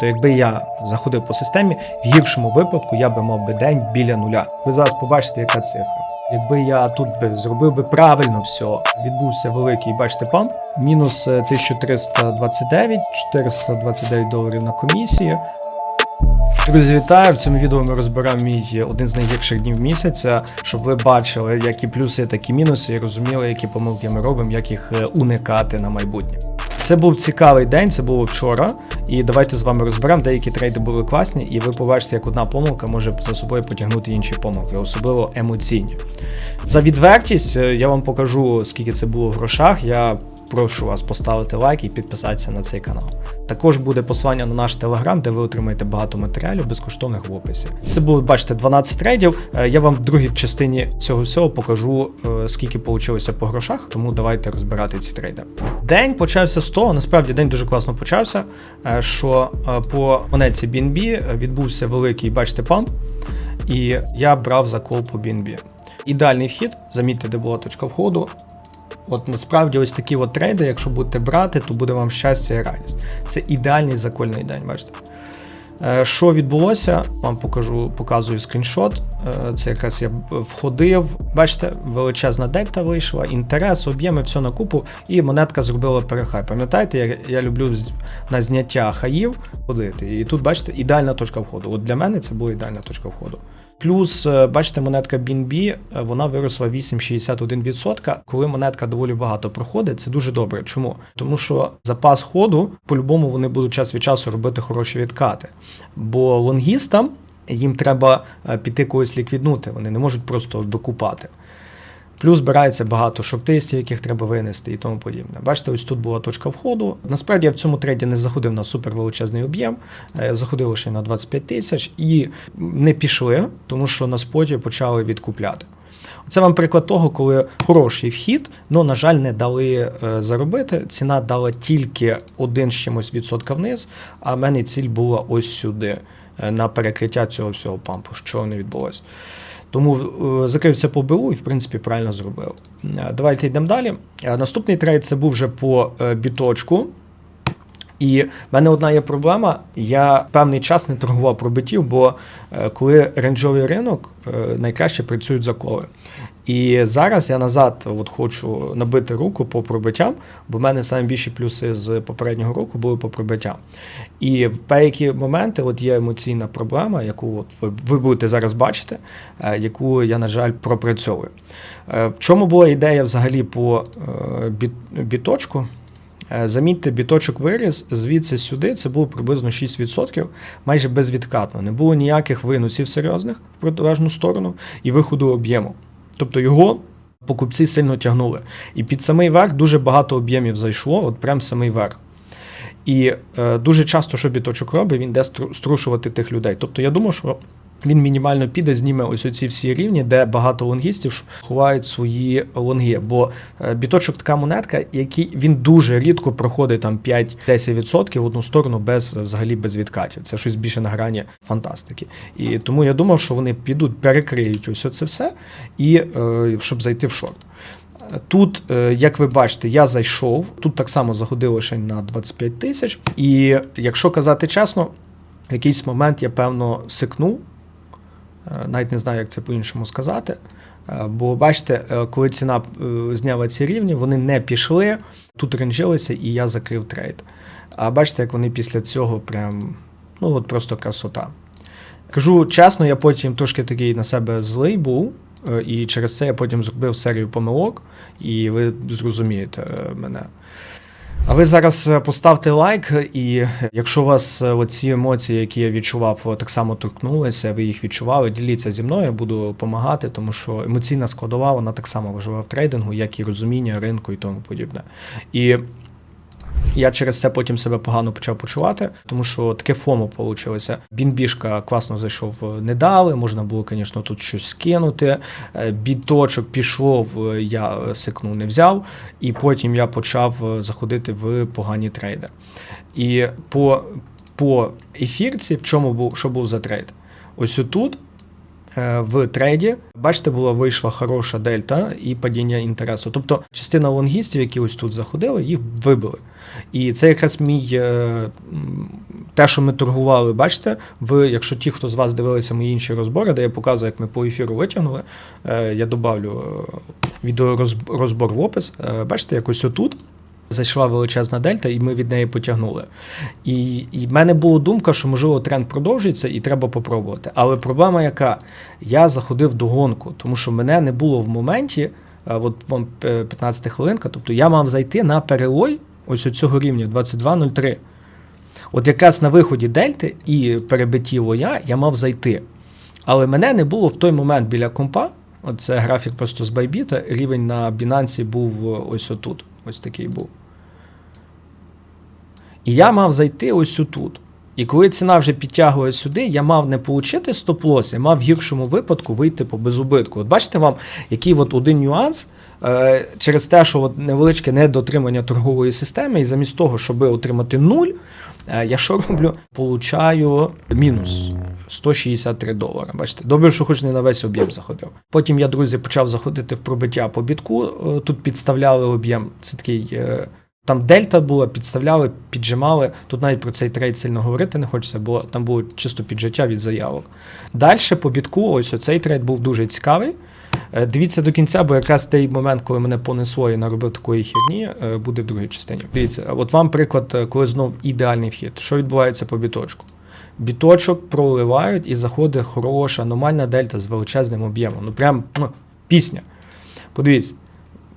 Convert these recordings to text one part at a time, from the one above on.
Тобто, якби я заходив по системі, в гіршому випадку я би мав би день біля нуля. Ви зараз побачите, яка цифра. Якби я тут би зробив би правильно все, відбувся великий, бачите, памп, мінус е, 1329, 429 доларів на комісії. Друзі, вітаю! В цьому відео ми розберемо мій е, один з найгірших днів місяця, щоб ви бачили, які плюси, так і мінуси, і розуміли, які помилки ми робимо, як їх е, уникати на майбутнє. Це був цікавий день, це було вчора. І давайте з вами розберемо. Деякі трейди були класні, і ви побачите, як одна помилка може за собою потягнути інші помилки, особливо емоційні. За відвертість е, я вам покажу, скільки це було в грошах. Я прошу вас поставити лайк і підписатися на цей канал. Також буде посилання на наш телеграм, де ви отримаєте багато матеріалів безкоштовних в описі. Це було, бачите, 12 трейдів. Е, Я вам в другій частині цього всього покажу, е, скільки вийшло по грошах, тому давайте розбирати ці трейди. День почався з того, насправді день дуже класно почався. е, Що по монетці BNB відбувся великий, бачите, памп, і я брав закол по BNB. Ідеальний вхід, замітьте, де була точка входу. От насправді ось такі от трейди, якщо будете брати, то буде вам щастя і радість. Це ідеальний закольний день, бачите. Е, Що відбулося? Вам покажу, показую скріншот. Е, Це якраз я входив. Бачите, величезна дельта вийшла, інтерес, об'єми, все на купу, і монетка зробила перехай. Пам'ятаєте, я, я люблю на зняття хаїв ходити. І тут, бачите, ідеальна точка входу. От для мене це була ідеальна точка входу. Плюс, е, бачите, монетка BNB, е, вона виросла 8,61%. Коли монетка доволі багато проходить, це дуже добре. Чому? Тому що запас ходу, по-любому, вони будуть час від часу робити хороші відкати. Бо лонгістам їм треба е, піти когось ліквіднути, вони не можуть просто викупати. Плюс збирається багато шортистів, яких треба винести і тому подібне. Бачите, ось тут була точка входу. Насправді я в цьому трейді не заходив на супер величезний об'єм, е, заходив лише на 25 тисяч і не пішли, тому що на споті почали відкупляти. Це вам приклад того, коли хороший вхід, але, на жаль, не дали е, заробити. Ціна дала тільки один з чимось відсотка вниз, а в мене ціль була ось сюди, е, на перекриття цього всього пампу, що не відбулося. Тому е, закрився по БУ і, в принципі, правильно зробив. Е, Давайте йдемо далі. Е, Наступний трейд це був вже по біточку. І в мене одна є проблема. Я певний час не торгував пробитів, бо коли ренджовий ринок найкраще працюють заколи. І зараз я назад от хочу набити руку по пробиттям, бо в мене найбільші плюси з попереднього року були по пробиттям. І в деякі моменти от є емоційна проблема, яку от ви, ви будете зараз бачити, е, яку я, на жаль, пропрацьовую. Е, В чому була ідея взагалі по е, біт, біточку? Замітьте, біточок виріс звідси сюди, це було приблизно 6%, майже безвідкатно. Не було ніяких виносів серйозних в протилежну сторону і виходу об'єму. Тобто його покупці сильно тягнули. І під самий верх дуже багато об'ємів зайшло, от прям самий верх. І е, дуже часто, що біточок робить, він йде стру- струшувати тих людей. Тобто я думаю, що він мінімально піде, зніме ось оці всі рівні, де багато лонгістів ховають свої лонги. Бо е, біточок така монетка, який він дуже рідко проходить там 5-10% в одну сторону без взагалі без відкатів. Це щось більше на грані фантастики. І тому я думав, що вони підуть, перекриють ось це все, і е, щоб зайти в шорт. Тут, е, як ви бачите, я зайшов. Тут так само заходив лише на 25 тисяч. І якщо казати чесно, в якийсь момент я певно сикнув. Е, Навіть не знаю, як це по-іншому сказати. Е, Бо бачите, е, коли ціна зняла ці рівні, вони не пішли, тут ренжилися, і я закрив трейд. А бачите, як вони після цього прям, ну от просто красота. Кажу чесно, я потім трошки такий на себе злий був, і через це я потім зробив серію помилок, і ви зрозумієте мене. А ви зараз е, поставте лайк, і якщо у вас е, ці емоції, які я відчував, е, так само торкнулися, ви їх відчували, діліться зі мною, я буду допомагати, тому що емоційна складова, вона так само важлива в трейдингу, як і розуміння ринку і тому подібне. І я через це потім себе погано почав почувати, тому що таке фомо вийшло. Бінбішка класно зайшов, е, не дали. Можна було, звісно, тут щось скинути. Е, Біточок пішов, е, я сикнув, не взяв, і потім я почав заходити в погані трейди. І по, по ефірці, в чому був, що був за трейд? Ось отут в трейді, бачите, була вийшла хороша дельта і падіння інтересу. Тобто частина лонгістів, які ось тут заходили, їх вибили. І це якраз мій е, те, що ми торгували, бачите, ви, якщо ті, хто з вас дивилися мої інші розбори, де я показую, як ми по ефіру витягнули, е, я добавлю е, відеорозбор в опис. Е, Бачите, якось отут. Зайшла величезна дельта, і ми від неї потягнули. І, і в мене була думка, що можливо тренд продовжується і треба попробувати. Але проблема яка? Я заходив до гонку, тому що мене не було в моменті, е, от вам е, 15 хвилинка, тобто я мав зайти на перелой ось цього рівня 22.03. От якраз на виході дельти і перебитті лоя я мав зайти. Але мене не було в той момент біля компа. Оце графік просто з Байбіта. Рівень на Binance був е, ось отут. Ось такий був. І я мав зайти ось отут. І коли ціна вже підтягує сюди, я мав не отримати стоп-лос, я мав в гіршому випадку вийти по безубитку. От бачите вам, який от один нюанс е, через те, що от невеличке недотримання торгової системи, і замість того, щоб отримати нуль, е, я що роблю? Получаю мінус 163 долари. Бачите, добре, що хоч не на весь об'єм заходив. Потім я, друзі, почав заходити в пробиття по бітку. Е, Тут підставляли об'єм. Це такий. е, там дельта була, підставляли, піджимали. Тут навіть про цей трейд сильно говорити не хочеться, бо там було чисто піджиття від заявок. Далі по бітку, ось оцей трейд був дуже цікавий. Е, Дивіться до кінця, бо якраз той момент, коли мене понесло і наробив такої херні, е, буде в другій частині. Дивіться, от вам приклад, е, коли знов ідеальний вхід. Що відбувається по біточку? Біточок проливають і заходить хороша, аномальна дельта з величезним об'ємом. Ну прям ну, пісня. Подивіться,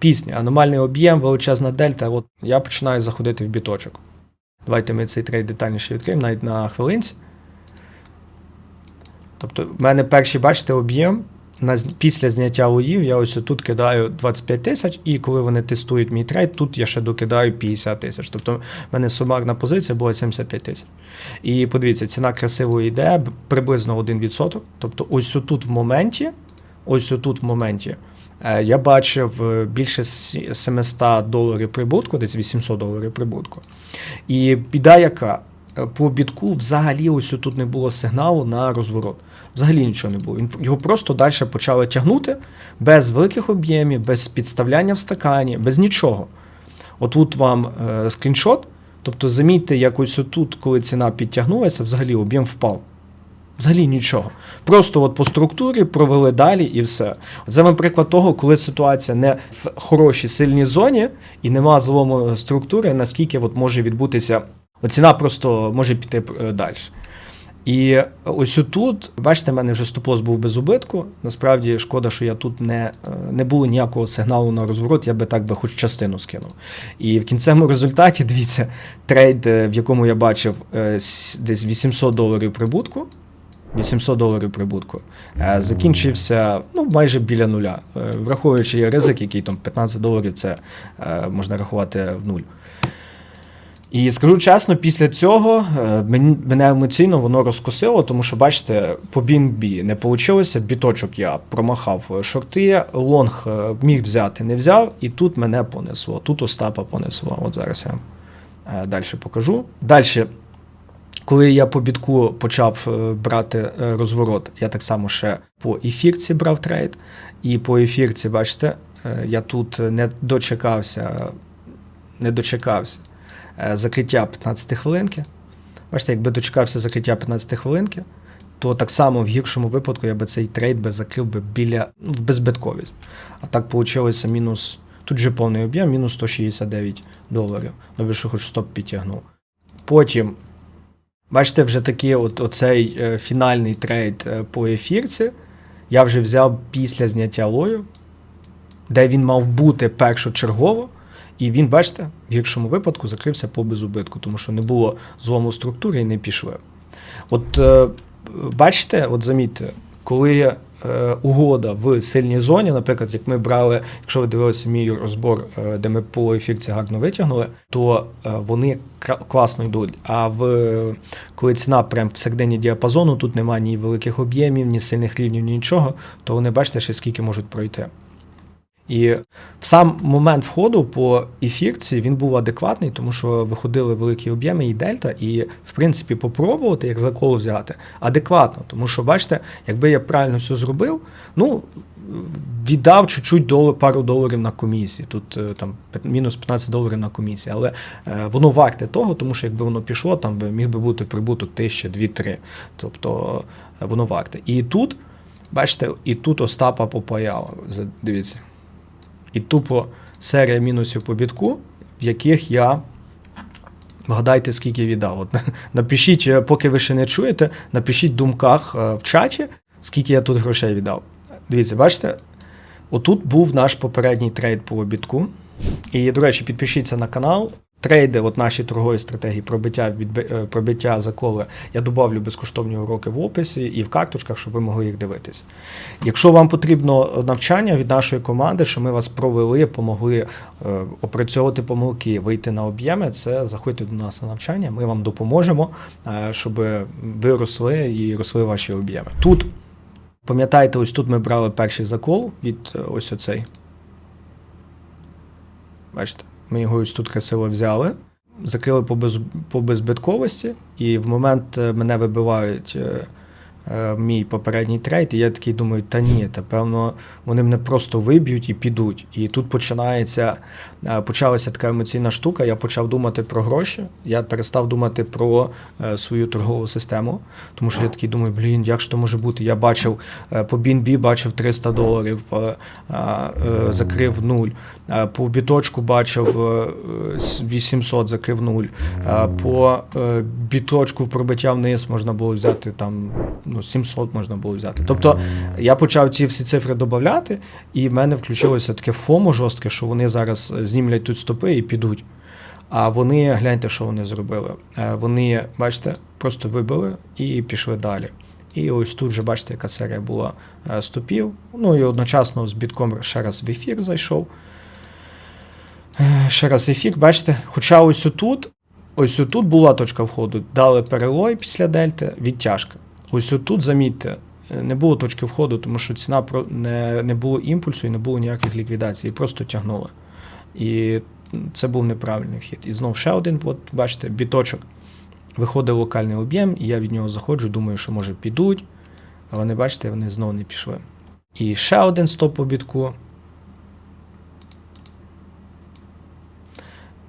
пісня, аномальний об'єм, величезна дельта. От я починаю заходити в біточок. Давайте ми цей трейд детальніше відкриємо, навіть на хвилинці. Тобто, в мене перший, бачите, об'єм. Після зняття лоїв я ось тут кидаю 25 тисяч, і коли вони тестують мій трейд, тут я ще докидаю 50 тисяч. Тобто в мене сумарна позиція була 75 тисяч. І подивіться, ціна красиво йде приблизно 1%. Тобто, ось тут в моменті, ось тут в моменті, я бачив е, більше 700 доларів прибутку, десь 800 доларів прибутку. І біда яка? Е, По бітку взагалі ось тут не було сигналу на розворот. Взагалі нічого не було. Він його просто далі почали тягнути без великих об'ємів, без підставляння в стакані, без нічого. Отут вам е, скріншот. Тобто, замітьте, як ось тут, коли ціна підтягнулася, взагалі об'єм впав. Взагалі нічого. Просто от по структурі провели далі і все. Це вам приклад того, коли ситуація не в хорошій сильній зоні і нема злому структури, наскільки от може відбутися. Ціна просто може піти е, далі. І ось тут, бачите, в мене вже стоп-лос був без убитку. Насправді шкода, що я тут не, е, не було ніякого сигналу на розворот, я би так би хоч частину скинув. І в кінцевому результаті, дивіться, трейд, е, в якому я бачив десь 800 доларів прибутку. 800 доларів прибутку. Е, Закінчився ну, майже біля нуля. Е, Враховуючи ризик, який там 15 доларів, це е, можна рахувати в нуль. І скажу чесно, після цього мене емоційно воно розкосило, тому що, бачите, по BNB не вийшло, біточок я промахав шорти, лонг міг взяти, не взяв, і тут мене понесло. Тут Остапа понесло. От зараз я далі покажу. Далі, коли я по бітку почав е, брати е, розворот, я так само ще по ефірці брав трейд. І по ефірці, бачите, е, я тут не дочекався, не дочекався закриття 15 хвилинки. Бачите, якби дочекався закриття 15 хвилинки, то так само в гіршому випадку я би цей трейд би закрив би біля ну, в безбитковість. А так вийшло мінус. Тут же повний об'єм, мінус 169 доларів. Добре, що хоч стоп підтягнув. Потім, бачите, вже такий от, оцей е, фінальний трейд е, по ефірці. Я вже взяв після зняття лою, де він мав бути першочергово. І він, бачите, в гіршому випадку закрився по безубитку, тому що не було злому структури і не пішли. От е, бачите, от замітьте, коли угода в сильній зоні, наприклад, як ми брали, якщо ви дивилися мій розбор, е, де ми по ефірці гарно витягнули, то е, вони класно йдуть. А в коли ціна прям в середині діапазону, тут немає ні великих об'ємів, ні сильних рівнів, ні нічого, то вони бачите, ще скільки можуть пройти. І в сам момент входу по ефірці він був адекватний, тому що виходили великі об'єми і дельта, і в принципі попробувати, як закол взяти, адекватно. Тому що, бачите, якби я правильно все зробив, ну віддав чуть-чуть долар, пару доларів на комісії. Тут е, там мінус 15 доларів на комісії. Але е, воно варте того, тому що якби воно пішло, там би міг би бути прибуток тисяча, дві-три. Тобто е, воно варте. І тут, бачите, і тут Остапа попаяло. Дивіться. І тупо серія мінусів по бітку, в яких я. Вгадайте, скільки віддав. От, напишіть, е, поки ви ще не чуєте, напишіть в думках е, в чаті, скільки я тут грошей віддав. Дивіться, бачите, отут був наш попередній трейд по обідку. І, до речі, підпишіться на канал. Трейди, от наші торгові стратегії, пробиття, відби- е, пробиття заколи, я додавлю безкоштовні уроки в описі і в карточках, щоб ви могли їх дивитися. Якщо вам потрібно навчання від нашої команди, що ми вас провели, помогли е, опрацьовувати помилки, вийти на об'єми, це заходьте до нас на навчання. Ми вам допоможемо, е, щоб ви росли і росли ваші об'єми. Тут пам'ятаєте, ось тут ми брали перший закол від е, ось оцей. Бачите, ми його ось тут красиво взяли, закрили по, без, по безбитковості, і в момент е, мене вибивають е, мій попередній трейд, і я такий думаю, та ні, та певно, вони мене просто виб'ють і підуть. І тут починається, е, почалася така емоційна штука. Я почав думати про гроші. Я перестав думати про е, свою торгову систему, тому що я такий думаю, блін, як ж то може бути? Я бачив е, по BNB бачив 300 доларів, е, е, е, закрив нуль. Е, По біточку бачив е, 800, закрив нуль. Е, По е, біточку в пробиття вниз можна було взяти там ну, 700 можна було взяти. Тобто я почав ці всі цифри додати, і в мене включилося таке фомо жорстке, що вони зараз знімлять тут стопи і підуть. А вони, гляньте, що вони зробили. Е, Вони, бачите, просто вибили і пішли далі. І ось тут вже бачите, яка серія була е, стопів. Ну і одночасно з бітком ще раз в ефір зайшов. Е, Ще раз ефір, бачите, хоча ось отут, ось отут була точка входу, дали перелой після дельти, відтяжка. Ось отут, замітьте, не було точки входу, тому що ціна не, не було імпульсу і не було ніяких ліквідацій, просто тягнули. І це був неправильний вхід. І знов ще один, от бачите, біточок. Виходить локальний об'єм, і я від нього заходжу, думаю, що може підуть. А вони, бачите, вони знову не пішли. І ще один стоп по бітку.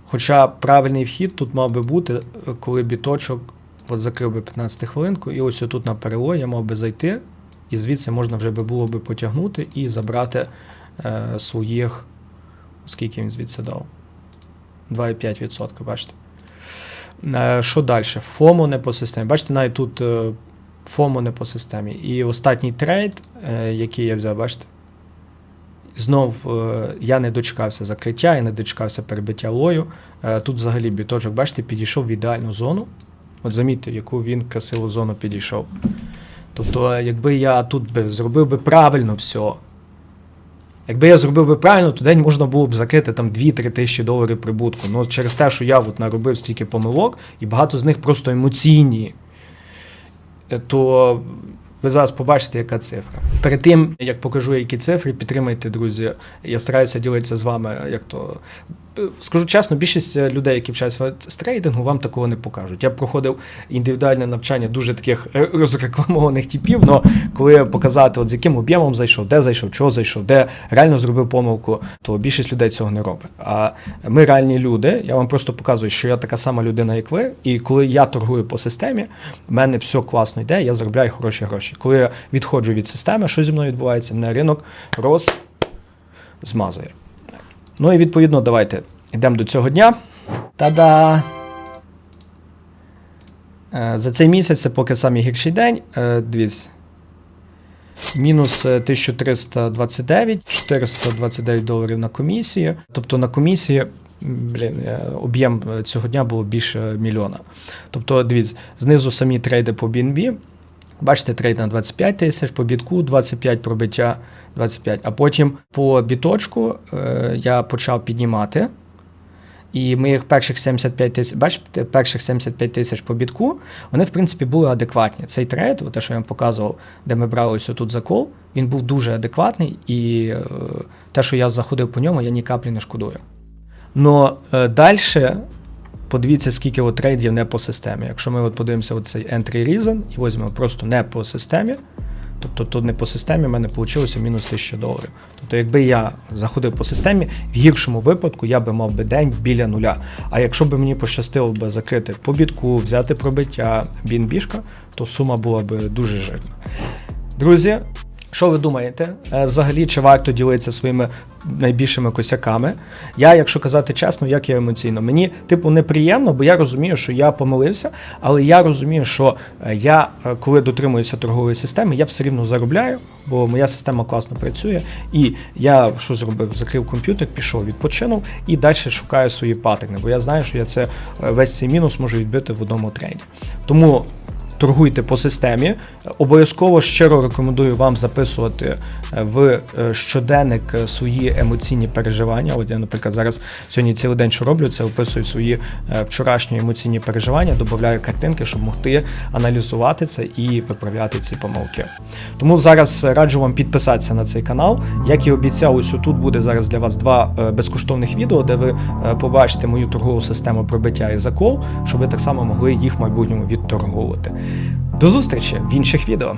Хоча правильний вхід тут мав би бути, коли біточок от закрив би 15 хвилинку, і ось тут на перелой я мав би зайти, і звідси можна вже би було би потягнути і забрати е, своїх. Скільки він звідси дав? 2,5%, бачите. Е, Що далі? ФОМО не по системі. Бачите, навіть тут е, ФОМО не по системі. І останній трейд, е, який я взяв, бачите. Знов е, я не дочекався закриття, я не дочекався перебиття лою. Е, Тут взагалі біточок, бачите, підійшов в ідеальну зону. От замітьте, яку він красиву зону підійшов. Тобто, якби я тут би зробив би правильно все, Якби я зробив би правильно, то день можна було б закрити там 2-3 тисячі доларів прибутку. Ну, через те, що я от наробив стільки помилок, і багато з них просто емоційні, е, то ви зараз побачите, яка цифра. Перед тим, як покажу, які цифри, підтримайте, друзі. Я стараюся ділитися з вами, як то. Скажу чесно, більшість людей, які вчаться з трейдингу, вам такого не покажуть. Я проходив індивідуальне навчання дуже таких розрекламованих типів, але коли показати, от з яким об'ємом зайшов, де зайшов, чого зайшов, де реально зробив помилку, то більшість людей цього не робить. А ми реальні люди. Я вам просто показую, що я така сама людина, як ви. І коли я торгую по системі, в мене все класно йде, я заробляю хороші гроші. Коли я відходжу від системи, що зі мною відбувається, мене ринок роз змазує. Ну і відповідно, давайте йдемо до цього дня. Та-да! Е, За цей місяць це поки самий гірший день. Е, Дивіться. Мінус е, 1329, 429 доларів на комісії. Тобто на комісії, блін, е, об'єм е, цього дня було більше мільйона. Тобто, дивіться, знизу самі трейди по BNB. Бачите, трейд на 25 тисяч, по бітку 25 пробиття 25. А потім по біточку е, я почав піднімати. І моїх перших 75 тисяч, бачите, перших 75 тисяч по бітку, вони в принципі були адекватні. Цей трейд, те, що я вам показував, де ми брали ось тут закол, він був дуже адекватний, і е, те, що я заходив по ньому, я ні каплі не шкодую. Но е, далі подивіться, скільки от трейдів не по системі. Якщо ми от подивимося оцей entry reason і візьмемо просто не по системі, тобто тут не по системі, в мене вийшло мінус 1000 доларів. Тобто, якби я заходив по системі, в гіршому випадку я би мав би день біля нуля. А якщо б мені пощастило би закрити по бітку, взяти пробиття бінбішка, то сума була б дуже жирна. Друзі, що ви думаєте? Е, Взагалі, чи варто ділитися своїми найбільшими косяками? Я, якщо казати чесно, як я емоційно, мені типу неприємно, бо я розумію, що я помилився, але я розумію, що е, я, е, коли дотримуюся торгової системи, я все рівно заробляю, бо моя система класно працює. І я що зробив? Закрив комп'ютер, пішов, відпочинув і далі шукаю свої паттерни, бо я знаю, що я це весь цей мінус можу відбити в одному трейді. Тому торгуйте по системі. Обов'язково щиро рекомендую вам записувати в е, щоденник е, свої емоційні переживання. От я, наприклад, зараз сьогодні цілий день що роблю, це описую свої е, вчорашні емоційні переживання, додаю картинки, щоб могти аналізувати це і виправляти ці помилки. Тому зараз раджу вам підписатися на цей канал. Як і обіцяв, ось тут буде зараз для вас два безкоштовних відео, де ви побачите мою торгову систему пробиття і закол, щоб ви так само могли їх в майбутньому відторговувати. До зустрічі в інших відео.